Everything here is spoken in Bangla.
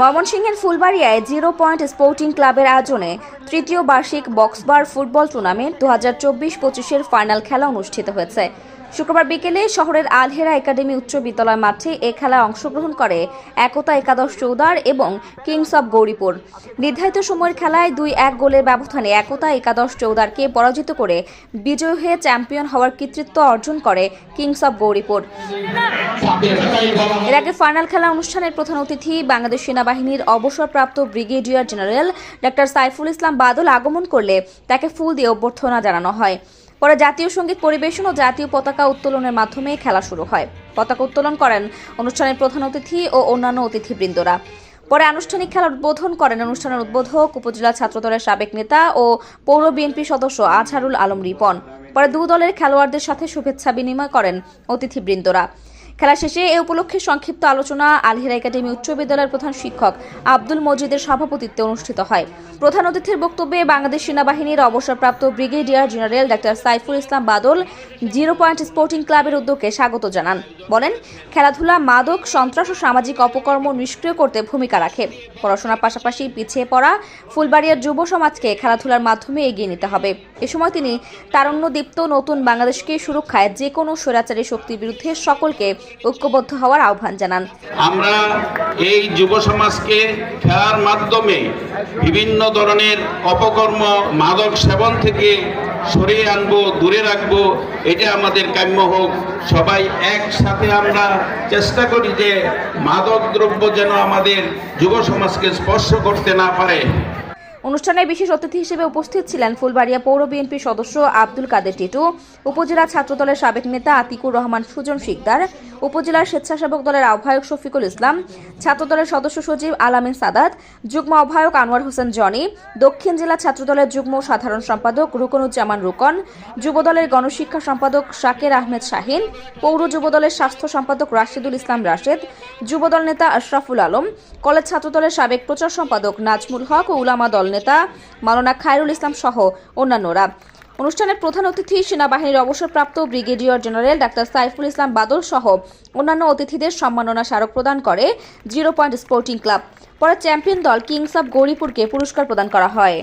ময়মনসিংহের ফুলবাড়িয়ায় জিরো পয়েন্ট স্পোর্টিং ক্লাবের আয়োজনে তৃতীয় বার্ষিক বক্সবার ফুটবল টুর্নামেন্ট দু হাজার চব্বিশ পঁচিশের ফাইনাল খেলা অনুষ্ঠিত হয়েছে। শুক্রবার বিকেলে শহরের আলহেরা একাডেমি উচ্চ বিদ্যালয় মাঠে এ খেলায় অংশগ্রহণ করে একতা একাদশ চৌদার এবং কিংস অব গৌরীপুর। নির্ধারিত সময়ের খেলায় দুই এক গোলের ব্যবধানে একতা একাদশ চৌদারকে পরাজিত করে বিজয় হয়ে চ্যাম্পিয়ন হওয়ার কৃতিত্ব অর্জন করে কিংস অব গৌরীপুর। এর আগে ফাইনাল খেলা অনুষ্ঠানের প্রধান অতিথি বাংলাদেশ সেনাবাহিনীর অবসরপ্রাপ্ত brigadier general doctor Saiful Islam Badal আগমন করলে তাকে ফুল দিয়ে অভ্যর্থনা জানানো হয়। পরে জাতীয় সংগীত পরিবেশন ও জাতীয় পতাকা উত্তোলনের মাধ্যমে খেলা শুরু হয়। পতাকা উত্তোলন করেন অনুষ্ঠানের প্রধান অতিথি ও অন্যান্য অতিথিবৃন্দরা। পরে আনুষ্ঠানিক খেলার উদ্বোধন করেন অনুষ্ঠানের উদ্বোধক, উপজেলা ছাত্রদলের সাবেক নেতা ও পৌর বিএনপি সদস্য আজহারুল আলম রিপন। পরে দু দলের খেলোয়াড়দের সাথে শুভেচ্ছা বিনিময় করেন অতিথিবৃন্দরা। খেলা শেষে এ উপলক্ষে সংক্ষিপ্ত আলোচনা আলহিরা একাডেমি উচ্চ বিদ্যালয়ের প্রধান শিক্ষক আব্দুল মজিদের সভাপতিত্বে অনুষ্ঠিত হয়। প্রধান অতিথির বক্তব্যে বাংলাদেশ সেনাবাহিনীর অবসরপ্রাপ্ত brigadier general doctor Saiful Islam Badal, zero point sporting ক্লাবের উদ্যোগকে স্বাগত জানান। বলেন, খেলাধুলা মাদক, সন্ত্রাস ও সামাজিক অপকর্ম নিষ্ক্রিয় করতে ভূমিকা রাখে। পড়াশোনার পাশাপাশি পিছিয়ে পড়া ফুলবাড়িয়ার যুব সমাজকে খেলাধুলার মাধ্যমে এগিয়ে নিতে হবে। এ সময় তিনি তারুণ্যদীপ্ত নতুন বাংলাদেশকে সুরক্ষায় যে কোনো স্বৈরাচারী শক্তির বিরুদ্ধে সকলকে ঐক্যবদ্ধ হওয়ার আহ্বান জানান। আমরা এই যুব সমাজকে খেলার মাধ্যমে বিভিন্ন ধরনের অপকর্ম মাদক সেবন থেকে সরিয়ে আনব দূরে রাখব এটা আমাদের কাম্য হোক। সবাই একসাথে আমরা চেষ্টা করি যে মাদক দ্রব্য যেন আমাদের যুব সমাজকে স্পর্শ করতে না পারে। অনুষ্ঠানে বিশেষ অতিথি হিসেবে উপস্থিত ছিলেন ফুলবাড়িয়া পৌর বিএনপির সদস্য আব্দুল কাদের টিটু উপজেলা ছাত্রদলের সাবেক নেতা আতিকুর রহমান সুজন শিকদার উপজেলার স্বেচ্ছাসেবক দলের আহ্বায়ক শফিকুল ইসলাম, ছাত্র দলের সদস্য সচিব আলামিন সাদাত, যুগ্ম আহ্বায়ক আনোয়ার হোসেন জনি, দক্ষিণ জেলা ছাত্রদলের যুগ্ম সাধারণ সম্পাদক রুকনুজ্জামান রুকন যুবদলের গণশিক্ষা সম্পাদক শাকের আহমেদ শাহিন, পৌর যুবদলের স্বাস্থ্য সম্পাদক রাশিদুল ইসলাম রাশেদ যুবদল নেতা আশরাফুল আলম, কলেজ ছাত্রদলের সাবেক প্রচার সম্পাদক নাজমুল হক ও উলামা দল নেতা মাওলানা খায়রুল ইসলাম সহ অন্যান্যরা। অনুষ্ঠানে প্রধান অতিথি সেনাবাহিনীর অবসরপ্রাপ্ত brigadier general doctor Saiful Islam Badal সহ অন্যান্য অতিথিদের সম্মাননা স্মারক প্রদান করে জিরো পয়েন্ট স্পোর্টিং ক্লাব। পরে চ্যাম্পিয়ন দল কিংস অব গৌরীপুরকে পুরস্কার প্রদান করা হয়।